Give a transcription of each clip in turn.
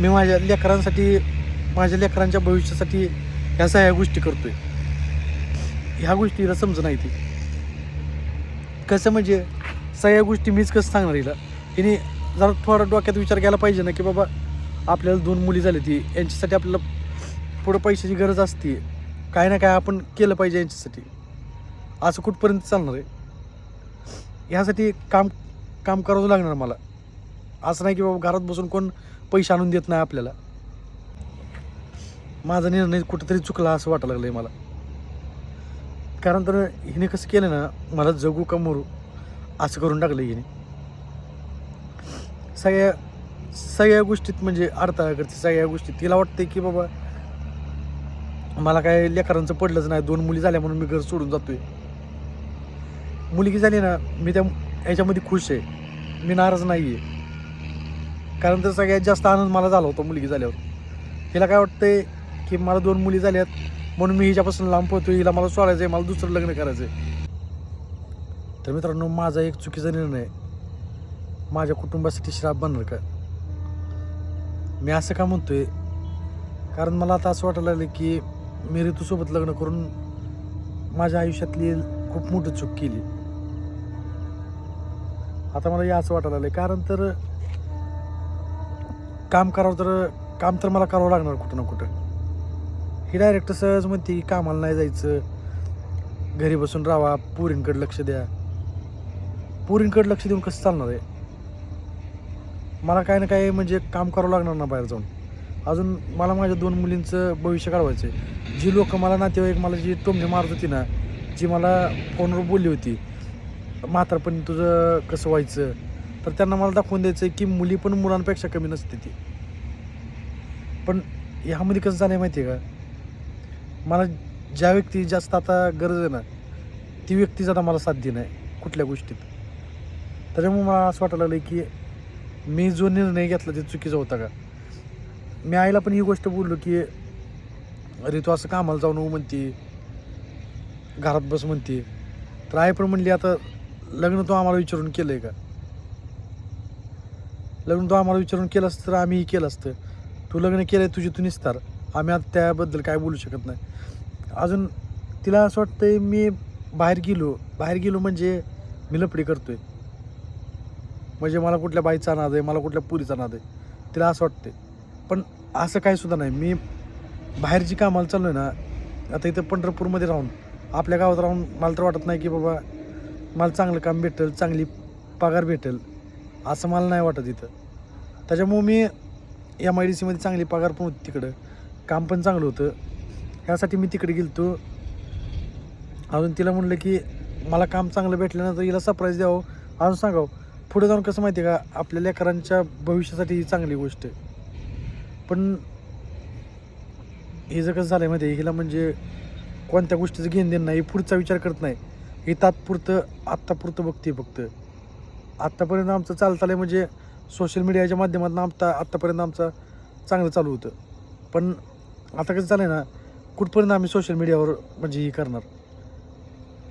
मी माझ्या लेकरांसाठी माझ्या लेकरांच्या भविष्यासाठी ह्या सगळ्या गोष्टी करतोय. ह्या गोष्टीला हिला समज नाही ती. कसं म्हणजे सगळ्या गोष्टी मीच कसं सांगणार हिला? हिने जरा थोडा डोक्यात विचार केला पाहिजे ना की बाबा आपल्याला दोन मुली झाली ती यांच्यासाठी आपल्याला पुढं पैशाची गरज असते. काय ना काय आपण केलं पाहिजे यांच्यासाठी. असं कुठपर्यंत चालणार आहे? ह्यासाठी काम काम करावं लागणार मला. असं नाही की बाबा घरात बसून कोण पैसे आणून देत नाही आपल्याला. माझा निर्णय कुठंतरी चुकला असं वाटायला लागलं आहे मला. कारण तर हिने कसं केलं ना मला जगू का मरू असं करून टाकलं हिने. सगळ्या सगळ्या गोष्टीत म्हणजे अडथळा करते सगळ्या गोष्टीत. तिला वाटते की बाबा मला काय लेकरांचं पडलंच नाही. दोन मुली झाल्या म्हणून मी घर सोडून जातोय. मुलगी झाली ना मी त्या याच्यामध्ये खुश आहे. मी नाराज नाही आहे कारण तर सगळ्यात जास्त आनंद मला झाला होता मुलगी झाल्यावर. हिला काय वाटतंय की मला दोन मुली झाल्यात म्हणून मी हिच्यापासून लांब पळतो हिला मला सोडायचं आहे मला दुसरं लग्न करायचं आहे तर मित्रांनो माझा एक चुकीचा निर्णय माझ्या कुटुंबासाठी श्राप बनणार का? मी असं का म्हणतोय? कारण मला आता असं वाटायला लागलं की मी ऋतूसोबत लग्न करून माझ्या आयुष्यातली खूप मोठी चूक केली. आता मला हे असं वाटायला लागलं कारण तर काम करावं तर काम तर मला करावं लागणार कुठं ना कुठं. ही डायरेक्ट सहज म्हणते की कामाला नाही जायचं. घरी बसून राहा पुरींकडे लक्ष द्या. पुरींकडे लक्ष देऊन कसं चालणार आहे? मला काय ना काय म्हणजे काम करावं लागणार ना बाहेर जाऊन. अजून मला माझ्या दोन मुलींचं भविष्य काढवायचं आहे जी लोक मला नातेवाईक मला जी टोमणे मारत होती ना जी मला फोनवर बोलली होती म्हातारपणी तुझं कसं व्हायचं? तर त्यांना मला दाखवून द्यायचं की मुली पण मुलांपेक्षा कमी नसते ती. पण ह्यामध्ये कसं झालं आहे माहिती आहे का? मला ज्या व्यक्ती जास्त आता गरज आहे ना ती व्यक्तीच आता मला साध्य नाही कुठल्या गोष्टीत. त्याच्यामुळे मला असं वाटायला लागलं की मी जो निर्णय घेतला ते चुकीचा होता का? मी आईला पण ही गोष्ट बोललो की अरे तू असं कामाला जाऊ नको म्हणते घरात बस म्हणते. तर आई पण म्हणली आता लग्न तू आम्हाला विचारून केलं आहे का? लग्न तू आम्हाला विचारून केलं असतं तर आम्हीही केलं असतं. तू लग्न केलं आहे तुझी तू निसतार. आम्ही आता त्याबद्दल काय बोलू शकत नाही. अजून तिला असं वाटतंय मी बाहेर गेलो. बाहेर गेलो म्हणजे मी लपडी आहे म्हणजे मला कुठल्या बाईचा नाद आहे मला कुठल्या पुरीचा नाद आहे तिला असं वाटते पण असं काही सुद्धा नाही. मी बाहेरची कामाला चाललो आहे ना आता इथं पंढरपूरमध्ये राहून आपल्या गावात राहून मला तर वाटत नाही की बाबा मला चांगलं काम भेटेल चांगली पगार भेटेल. असं मला नाही वाटत इथं. त्याच्यामुळं मी एम आय डी सीमध्ये चांगली पगार पण होती तिकडं. काम पण चांगलं होतं. ह्यासाठी मी तिकडे गेलतो. अजून तिला म्हणलं की मला काम चांगलं भेटल्यानंतर हिला सरप्राईज द्यावं. अजून सांगावं. पुढे जाऊन कसं माहिती आहे का आपल्या लेकरांच्या भविष्यासाठी ही चांगली गोष्ट आहे. पण हे जर कसं झालं आहे माहिती आहे हिला म्हणजे कोणत्या गोष्टीचं घेणं देणं नाही पुढचा विचार करत नाही. हे तात्पुरतं आत्तापुरतं बघते फक्त. आत्तापर्यंत आमचं चालतालं आहे म्हणजे सोशल मीडियाच्या माध्यमातून आमचा आत्तापर्यंत आमचं चांगलं चालू होतं. पण आता कसं झालं आहे ना कुठपर्यंत आम्ही सोशल मीडियावर म्हणजे हे करणार?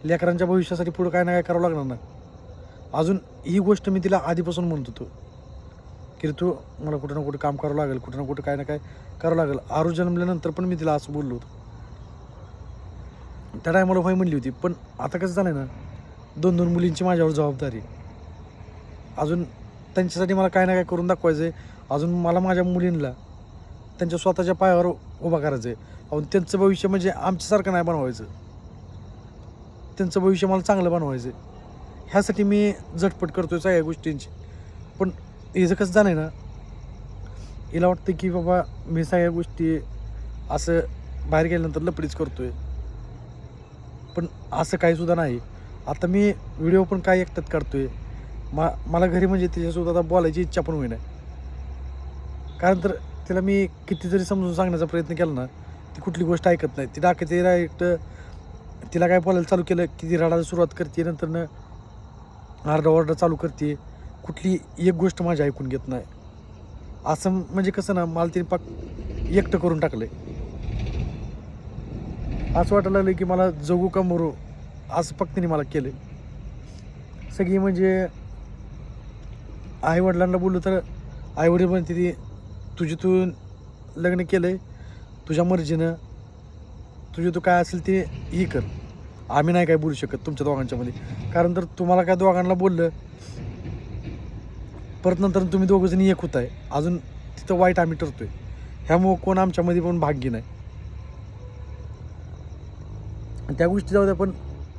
लेकरांच्या भविष्यासाठी पुढं काय ना काय करावं लागणार ना? अजून ही गोष्ट मी तिला आधीपासून म्हणत होतो. की तू मला कुठं ना कुठं काम करावं लागेल कुठं ना कुठं काय ना काय करावं लागेल. आरू जन्मल्यानंतर पण मी तिला असं बोललो होतो. त्या टायमाला व्हाय म्हणली होती. पण आता कसं झालं ना दोन दोन मुलींची माझ्यावर जबाबदारी आहे. अजून त्यांच्यासाठी मला काय ना काय करून दाखवायचं आहे अजून मला माझ्या मुलींना त्यांच्या स्वतःच्या पायावर उभा करायचं आहे अजून त्यांचं भविष्य म्हणजे आमच्यासारखं नाही बनवायचं. त्यांचं भविष्य मला चांगलं बनवायचं आहे ह्यासाठी मी झटपट करतोय सगळ्या गोष्टींची. पण हिचं कसं जाणं आहे ना हिला वाटतं की बाबा मी सगळ्या गोष्टी असं बाहेर गेल्यानंतर लपडीच करतो आहे पण असं काही सुद्धा नाही. आता मी व्हिडिओ पण काय एकट्यात काढतो आहे मा मला घरी म्हणजे तिच्यासोबत आता बोलायची इच्छा पण होईना. कारण तर तिला मी किती जरी समजून सांगण्याचा प्रयत्न केला ना ती कुठली गोष्ट ऐकत नाही. ती डाकते डायरेक्ट तिला काय बोलायला चालू केलं की ती रडायला सुरुवात करते नंतरनं आरडाओरडा चालू करते. कुठली एक गोष्ट माझी ऐकून घेत नाही. असं म्हणजे कसं ना मला तिने पाक एकटं करून टाकलं असं वाटायला लागलं की मला जगू का मरू असं फक्त तिने मला केलं सगळी म्हणजे आईवडिलांना बोललो तर आईवडील म्हणते ती तुझी तू लग्न केलं आहे तुझ्या मर्जीनं तुझी तू काय असेल ते ही कर. आम्ही नाही काय बोलू शकत तुमच्या दोघांच्यामध्ये कारण तर तुम्हाला काय दोघांना बोललं परत नंतर तुम्ही दोघंजणी एक होत आहे अजून तिथं वाईट आम्ही ठरतोय. ह्यामुळं कोण आमच्यामध्ये पण भाग्य नाही. त्या गोष्टी जाऊ द्या पण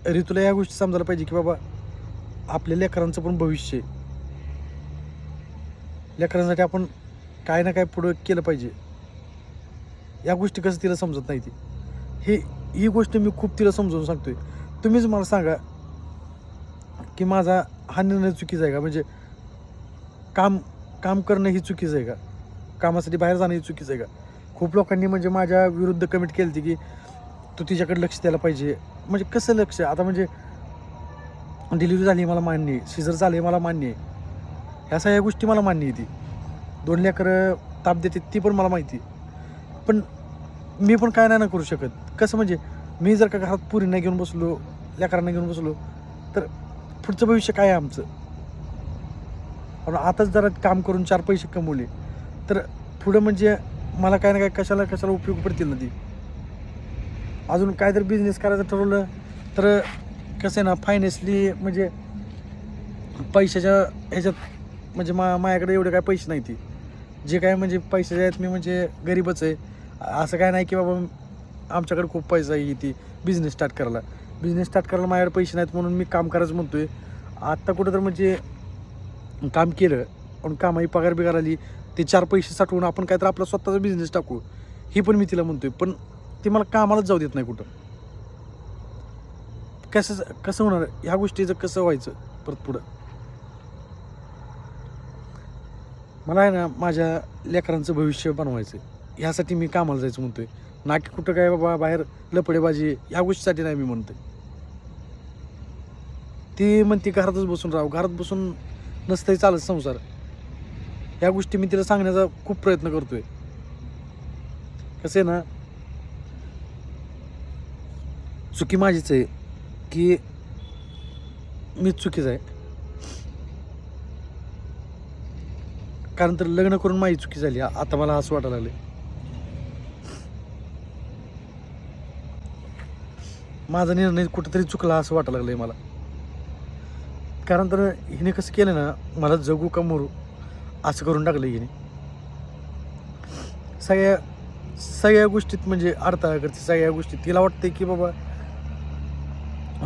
ऋतूला या गोष्टी समजायला पाहिजे की बाबा आपल्या लेकरांचं पण भविष्य आहे. लेकरांसाठी आपण काय ना काय पुढं केलं पाहिजे. या गोष्टी कसं तिला समजत नाही ती. हे ही गोष्ट मी खूप तिला समजावून आहे तुम्हीच मला सांगा की माझा हा निर्णय चुकीचा आहे का? म्हणजे काम काम करणं ही चुकीचं आहे का? कामासाठी बाहेर जाणं ही चुकीचं आहे का? खूप लोकांनी म्हणजे माझ्या विरुद्ध कमेंट केली होती की तू तिच्याकडे लक्ष द्यायला पाहिजे. म्हणजे कसं लक्ष? आता म्हणजे डिलिव्हरी झाली मला मान्य आहे. सिझर झाले मला मान्य आहे. ह्या सगळ्या गोष्टी मला मान्य येते दोन लेकरं ताप देते ती पण मला माहिती पण मी पण काय नाही ना करू शकत. कसं म्हणजे मी जर का घरात पुरींना घेऊन बसलो लेकरांना घेऊन बसलो तर पुढचं भविष्य काय आहे आमचं? पण आताच जरा काम करून चार पैसे कमवले तर पुढं म्हणजे मला काय ना काय कशाला कशाला उपयोग पडतील ना ती? अजून काय तर बिझनेस करायचं ठरवलं तर कसं आहे ना फायनान्सली म्हणजे पैशाच्या ह्याच्यात म्हणजे मा माझ्याकडे एवढे काय पैसे नाही ती जे काय म्हणजे पैसे आहेत मी म्हणजे गरीबच आहे. असं काय नाही की बाबा आमच्याकडे खूप पैसा आहे ती बिझनेस स्टार्ट करायला. बिझनेस स्टार्ट करायला माझ्याकडे पैसे नाहीत म्हणून मी काम करायचं म्हणतो आहे आत्ता कुठं तर म्हणजे काम केलं पण कामाही पगार बिगार आली ते चार पैसे साठवून आपण काय तर आपला स्वतःचा बिझनेस टाकू. ही पण मी तिला म्हणतोय. पण ती मला कामालाच जाऊ देत नाही कुठं. कसं कसं होणार? ह्या गोष्टीचं कसं व्हायचं? परत पुढं. मला आहे ना माझ्या लेकरांचं भविष्य बनवायचं आहे ह्यासाठी मी कामाला जायचं म्हणतो ना की कुठं काय बाबा बाहेर लपडेबाजी ह्या गोष्टीसाठी नाही मी म्हणतोय. ती म्हणते घरातच बसून राहू घरात बसून नसतंही चालत संसार. ह्या गोष्टी मी तिला सांगण्याचा खूप प्रयत्न करतोय. कसं आहे ना चुकी माझीच आहे की मीच चुकीच आहे. कारण तर लग्न करून माझी चुकी झाली. आता मला असं वाटायला लागले माझा निर्णय कुठेतरी चुकला असं वाटायला लागलंय मला. कारण तर हिने कसं केलं ना मला जगू का मरू असं करून टाकलं हिने. सगळ्या सगळ्या गोष्टीत म्हणजे अडथळा करते सगळ्या गोष्टीत. तिला वाटते की बाबा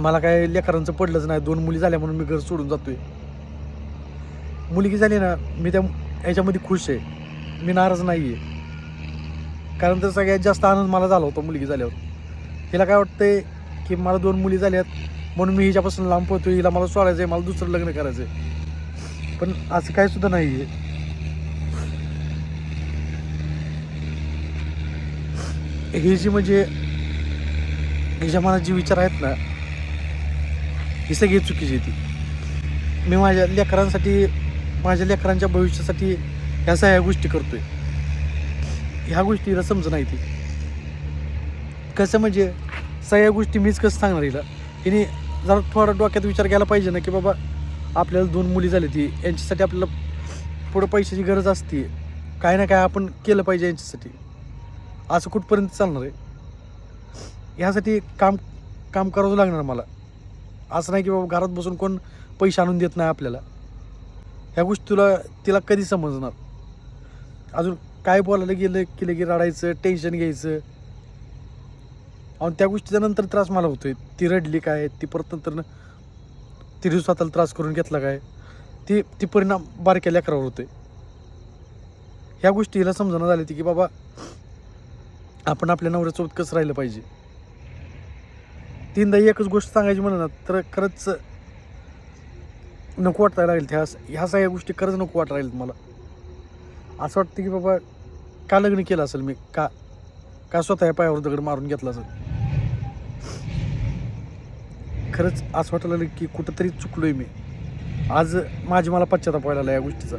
मला काय लेकरांचं पडलंच नाही. दोन मुली झाल्या म्हणून मी घर सोडून जातोय. मुलगी झाली ना मी त्या ह्याच्यामध्ये खुश आहे. मी नाराज नाही आहे कारण तर सगळ्यात जास्त आनंद मला झाला होता मुलगी झाल्यावर. हिला काय वाटतंय की मला दोन मुली झाल्यात म्हणून मी हिच्यापासून लांब पळतोय हिला मला सोडायचं आहे मला दुसरं लग्न करायचं आहे पण असं काय सुद्धा नाही आहे ही जी म्हणजे हिच्या मनात जी विचार आहेत ना ही सगळी चुकीची ती मी माझ्या लेकरांसाठी माझ्या लेकरांच्या भविष्यासाठी ह्या सगळ्या गोष्टी करतोय. ह्या गोष्टीला हिला समज नाही ती. कसं म्हणजे सगळ्या गोष्टी मीच कसं सांगणार हिला? हिने जरा थोडा डोक्यात विचार केला पाहिजे ना की बाबा आपल्याला दोन मुली झाली ती यांच्यासाठी आपल्याला पुढं पैशाची गरज असते. काय ना काय आपण केलं पाहिजे यांच्यासाठी. असं कुठपर्यंत चालणार आहे? ह्यासाठी काम काम करावं लागणार मला. असं नाही की बाबा घरात बसून कोण पैसे आणून देत नाही आपल्याला. ह्या गोष्टी तुला तिला कधी समजणार? अजून काय बोलायला गेलं की लगे रडायचं टेन्शन घ्यायचं? आणि त्या गोष्टीचा नंतर त्रास मला होतोय. ती रडली काय ती परत नंतर तिने स्वतःला त्रास करून घेतला काय? ती ती परिणाम बारक्या लेकरावर होतोय. ह्या गोष्टी हिला समजणं झाली ती की बाबा आपण आपल्या नवऱ्यासोबत कसं राहिलं पाहिजे? तीनदा एकच गोष्ट सांगायची म्हणा तर खरंच नको वाटायला लागेल त्या ह्या सगळ्या गोष्टी खरंच नको वाटायला लागेल मला. असं वाटतं की बाबा का लग्न केलं असेल मी? का का स्वतः या पायावर दगड मारून घेतला असेल? खरंच असं वाटायला लागलं की कुठंतरी चुकलोय मी. आज माझी मला पश्चाताप व्हायला लागला या गोष्टीचा.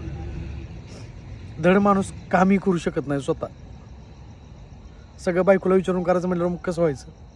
धड माणूस कामही करू शकत नाही स्वतः. सगळं बायकोला विचारून करायचं म्हटल्यावर मग कसं व्हायचं?